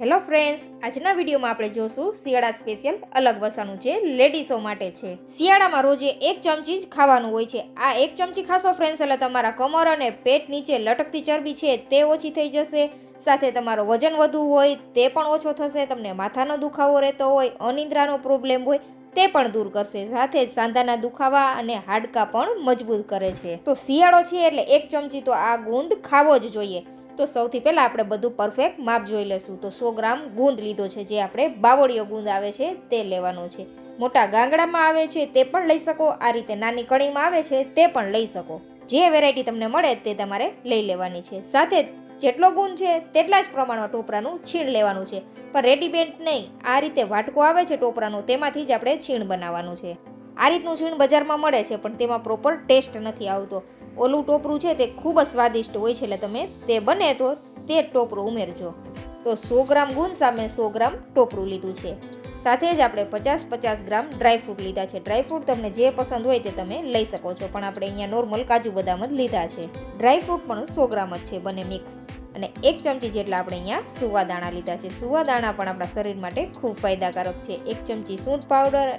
Hello friends, આજના વિડીયોમાં આપણે જોશું શિયાળા સ્પેશિયલ અલગ વસાનું જે લેડીઝો માટે છે. શિયાળામાં રોજે એક ચમચી જ ખાવાનું હોય છે. આ એક ચમચી ખાશો ફ્રેન્ડ્સ, એટલે તમારા કમર અને પેટ નીચે લટકતી ચરબી છે તે ઓછી થઈ જશે. સાથે તમારો વજન વધુ હોય તે પણ ઓછો થશે, તમને માથાનો દુખાવો રહેતો હોય, અનિદ્રાનો પ્રોબ્લેમ હોય તે પણ દૂર કરશે. સાથે જ સાંધાના દુખાવા અને હાડકા પણ મજબૂત કરે છે. તો શિયાળો છે એટલે એક ચમચી તો આ ગુંદ ખાવો જ જોઈએ. તો સૌથી પહેલાં આપણે બધું પરફેક્ટ માપ જોઈ લઈશું. તો સો ગ્રામ ગુંદ લીધો છે, જે આપણે બાવળીયો ગુંદ આવે છે, તે લેવાનો છે. મોટા ગાંગડામાં આવે છે, તે પણ લઈ શકો. આ રીતે નાની કણીમાં આવે છે, તે પણ લઈ શકો. જે વેરાયટી તમને મળે તે તમારે લઈ લેવાની છે. સાથે જેટલો ગુંદ છે, તેટલા જ પ્રમાણમાં ટોપરાનું છીણ લેવાનું છે. પણ રેડીમેડ નહીં. આ રીતે વાટકો આવે છે ટોપરાનો, તેમાંથી જ આપણે છીણ બનાવવાનું છે. આ રીતનું છીણ બજારમાં મળે છે, પણ તેમાં પ્રોપર ટેસ્ટ નથી આવતો. ઓલું ટોપરું છે તે ખૂબ જ સ્વાદિષ્ટ હોય છે, એટલે તમે તે બને તો તે ટોપરું ઉમેરજો. તો સો ગ્રામ ગુંદ સામે સો ગ્રામ ટોપરું લીધું છે. સાથે જ આપણે પચાસ પચાસ ગ્રામ ડ્રાયફ્રૂટ લીધા છે. ડ્રાયફ્રૂટ તમને જે પસંદ હોય તે તમે લઈ શકો છો, પણ આપણે અહીંયા નોર્મલ કાજુ બદામ જ લીધા છે. ડ્રાયફ્રૂટ પણ સો ગ્રામ જ છે, બંને મિક્સ. અને એક ચમચી જેટલા આપણે અહીંયા સુવા દાણા લીધા છે. સુવા દાણા પણ આપણા શરીર માટે ખૂબ ફાયદાકારક છે. એક ચમચી સૂંઠ પાવડર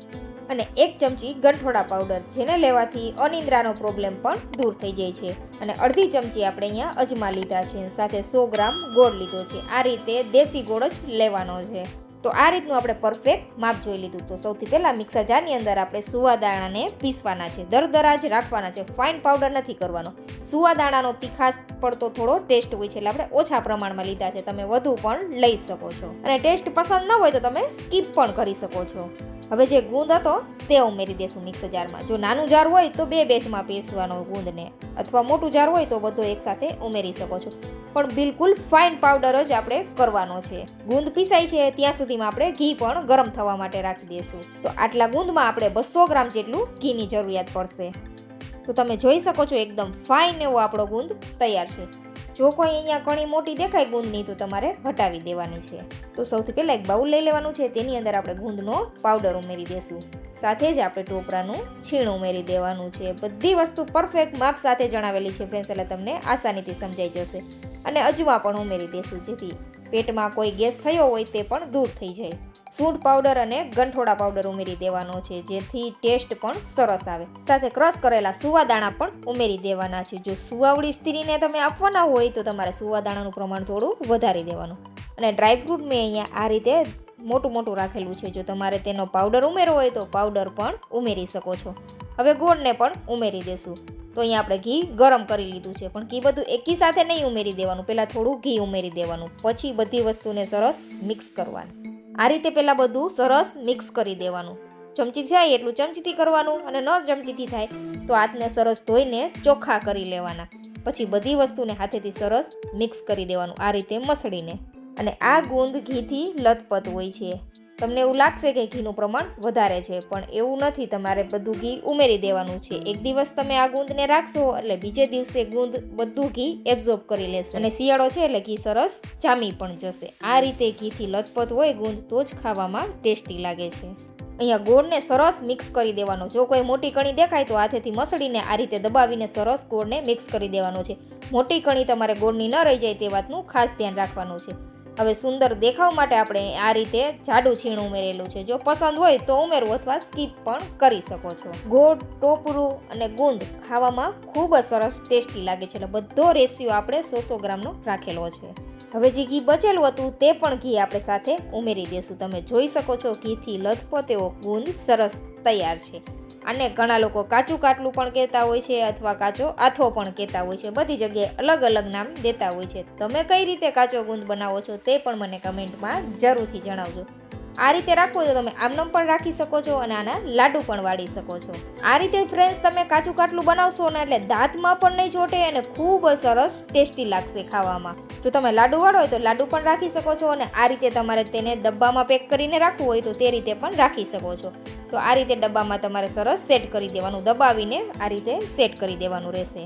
અને એક ચમચી ગંઠોડા પાવડર, જેને લેવાથી અનિદ્રાનો પ્રોબ્લેમ પણ દૂર થઈ જાય છે. અને અડધી ચમચી આપણે અહીંયા અજમા લીધા છે, સાથે સો ગ્રામ ગોળ લીધો છે. આ રીતે દેશી ગોળ જ લેવાનો છે. તો આ રીતનું આપણે પરફેક્ટ માપ જોઈ લીધું. તો સૌથી પહેલાં મિક્સર જારની અંદર આપણે સુવાદાણાને પીસવાના છે. દરદરા જ રાખવાના છે. ફાઇન પાવડર નથી કરવાનો. સુવાદાણાનો તીખાસ પડતો થોડો ટેસ્ટ હોય છે એટલે આપણે ઓછા પ્રમાણમાં લીધા છે. તમે વધુ પણ લઈ શકો છો. અને ટેસ્ટ પસંદ ન હોય તો તમે સ્કીપ પણ કરી શકો છો. હવે જે ગુંદ હતો, તે ઉમેરી દેશું મિક્સ જારમાં. જો નાનું જાર હોય તો બે બેચમાં પીસવાનો ગુંદને, અથવા મોટું જાર હોય તો બધો એકસાથે ઉમેરી શકો છો. પણ બિલકુલ ફાઇન પાવડર જ આપણે કરવાનો છે. ગુંદ પીસાય છે, ત્યાં સુધીમાં આપણે ઘી પણ ગરમ થવા માટે રાખી દઈશું તો આટલા ગુંદમાં આપણે બસો ગ્રામ જેટલું ઘીની જરૂરિયાત પડશે. તો તમે જોઈ શકો છો, એકદમ ફાઇન એવો આપણો ગુંદ તૈયાર છે. જો કોઈ અહીંયા કણી મોટી દેખાય ગુંદની, તો તમારે હટાવી દેવાની છે. તો સૌથી પહેલાં એક બાઉલ લઈ લેવાનું છે. તેની અંદર આપણે ગુંદનો પાવડર ઉમેરી દેશું. સાથે જ આપણે ટોપરાનું છીણ ઉમેરી દેવાનું છે. બધી વસ્તુ પરફેક્ટ માપ સાથે જણાવેલી છે ફ્રેન્ડ્સ એટલે તમને આસાનીથી સમજાઈ જશે. અને અજવા પણ ઉમેરી દેશું જેથી પેટમાં કોઈ ગેસ થયો હોય તે પણ દૂર થઈ જાય. સૂંઠ પાવડર અને ગંઠોડા પાવડર ઉમેરી દેવાનો છે, જેથી ટેસ્ટ પણ સરસ આવે. સાથે ક્રશ કરેલા સુવાદાણા પણ ઉમેરી દેવાના છે. જો સુવાવડી સ્ત્રીને તમે આપવાના હોય તો તમારે સુવાદાણાનું પ્રમાણ થોડું વધારી દેવાનું. અને ડ્રાયફ્રૂટ મેં અહીંયા આ રીતે મોટું મોટું રાખેલું છે. જો તમારે તેનો પાવડર ઉમેરવો હોય તો પાવડર પણ ઉમેરી શકો છો. હવે ગોળને પણ ઉમેરી દેશું. તો અહીંયા આપણે ઘી ગરમ કરી લીધું છે. પણ ઘી બધું એકી સાથે નહીં ઉમેરી દેવાનું. પહેલાં થોડું ઘી ઉમેરી દેવાનું. પછી બધી વસ્તુને સરસ મિક્સ કરવાનું. આ રીતે પહેલાં બધું સરસ મિક્સ કરી દેવાનું. ચમચી થાય એટલું ચમચીથી કરવાનું અને ન ચમચીથી થાય તો હાથને સરસ ધોઈને ચોખ્ખા કરી લેવાના. પછી બધી વસ્તુને હાથેથી સરસ મિક્સ કરી દેવાનું આ રીતે મસળીને. અને આ ગુંદ ઘીથી લથપથ હોય છે. તમને એવું લાગશે કે ઘીનું પ્રમાણ વધારે છે, પણ એવું નથી. તમારે બધું ઘી ઉમેરી દેવાનું છે. એક દિવસ તમે આ ગુંદને રાખશો એટલે બીજે દિવસે ગુંદ બધું ઘી એબ્ઝોર્બ કરી લેશે. અને શિયાળો છે એટલે ઘી સરસ જામી પણ જશે. આ રીતે ઘીથી લથપથ હોય, ગુંદ તો જ ખાવામાં ટેસ્ટી લાગે છે. અહીંયા ગોળને સરસ મિક્સ કરી દેવાનો. જો કોઈ મોટી કણી દેખાય તો હાથેથી મસળીને આ રીતે દબાવીને સરસ ગોળને મિક્સ કરી દેવાનો છે. મોટી કણી તમારે ગોળની ન રહી જાય તે વાતનું ખાસ ધ્યાન રાખવાનું છે. હવે સુંદર દેખાવ માટે આપણે આ રીતે જાડું છીણ ઉમેરેલું છે. જો પસંદ હોય તો ઉમેરવું અથવા સ્કીપ પણ કરી શકો છો. ગોળ, ટોપરું અને ગુંદ ખાવામાં ખૂબ જ સરસ ટેસ્ટી લાગે છે. એટલે બધો રેશિયો આપણે સો સો ગ્રામનો રાખેલો છે. હવે જે ઘી બચેલું હતું તે પણ ઘી આપણે સાથે ઉમેરી દેશું. તમે જોઈ શકો છો ઘીથી લથપો તેવો ગુંદ સરસ તૈયાર છે. આને ઘણા લોકો કાચું કાટલું પણ કહેતા હોય છે અથવા કાચો આથો પણ કહેતા હોય છે. બધી જગ્યાએ અલગ અલગ નામ દેતા હોય છે. તમે કઈ રીતે કાચો ગુંદ બનાવો છો તે પણ મને કમેન્ટમાં જરૂરથી જણાવજો. આ રીતે રાખવું તો તમે આમનમ પણ રાખી શકો છો અને આના લાડુ પણ વાળી શકો છો. આ રીતે ફ્રેન્ડ્સ તમે કાચું કાટલું બનાવશો ને એટલે દાંતમાં પણ નહીં ચોટે અને ખૂબ સરસ ટેસ્ટી લાગશે ખાવામાં. જો તમે લાડુ વાળો હોય તો લાડુ પણ રાખી શકો છો અને આ રીતે તમારે તેને ડબ્બામાં પેક કરીને રાખવું હોય તો તે રીતે પણ રાખી શકો છો. તો આ રીતે ડબ્બામાં તમારે સરસ સેટ કરી દેવાનું, દબાવીને આ રીતે સેટ કરી દેવાનું રહેશે.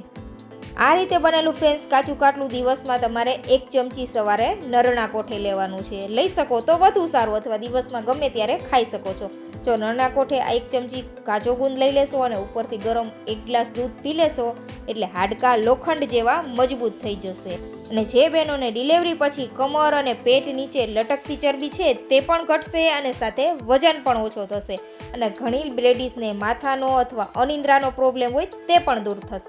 આ રીતે બનેલું ફ્રેન્ડ્સ કાચું કાટલું દિવસમાં તમારે એક ચમચી સવારે નરણા કોઠે લેવાનું છે. લઈ શકો તો વધુ સારું અથવા દિવસમાં ગમે ત્યારે ખાઈ શકો છો. જો નરણા કોઠે આ એક ચમચી કાચો ગુંદ લઈ લેશો અને ઉપરથી ગરમ એક ગ્લાસ દૂધ પી લેશો એટલે હાડકાં લોખંડ જેવા મજબૂત થઈ જશે. અને જે બહેનોને ડિલિવરી પછી કમર અને પેટ નીચે લટકતી ચરબી છે તે પણ ઘટશે અને સાથે વજન પણ ઓછો થશે. અને ઘણી લેડીઝને માથાનો અથવા અનિંદ્રાનો પ્રોબ્લેમ હોય તે પણ દૂર થશે.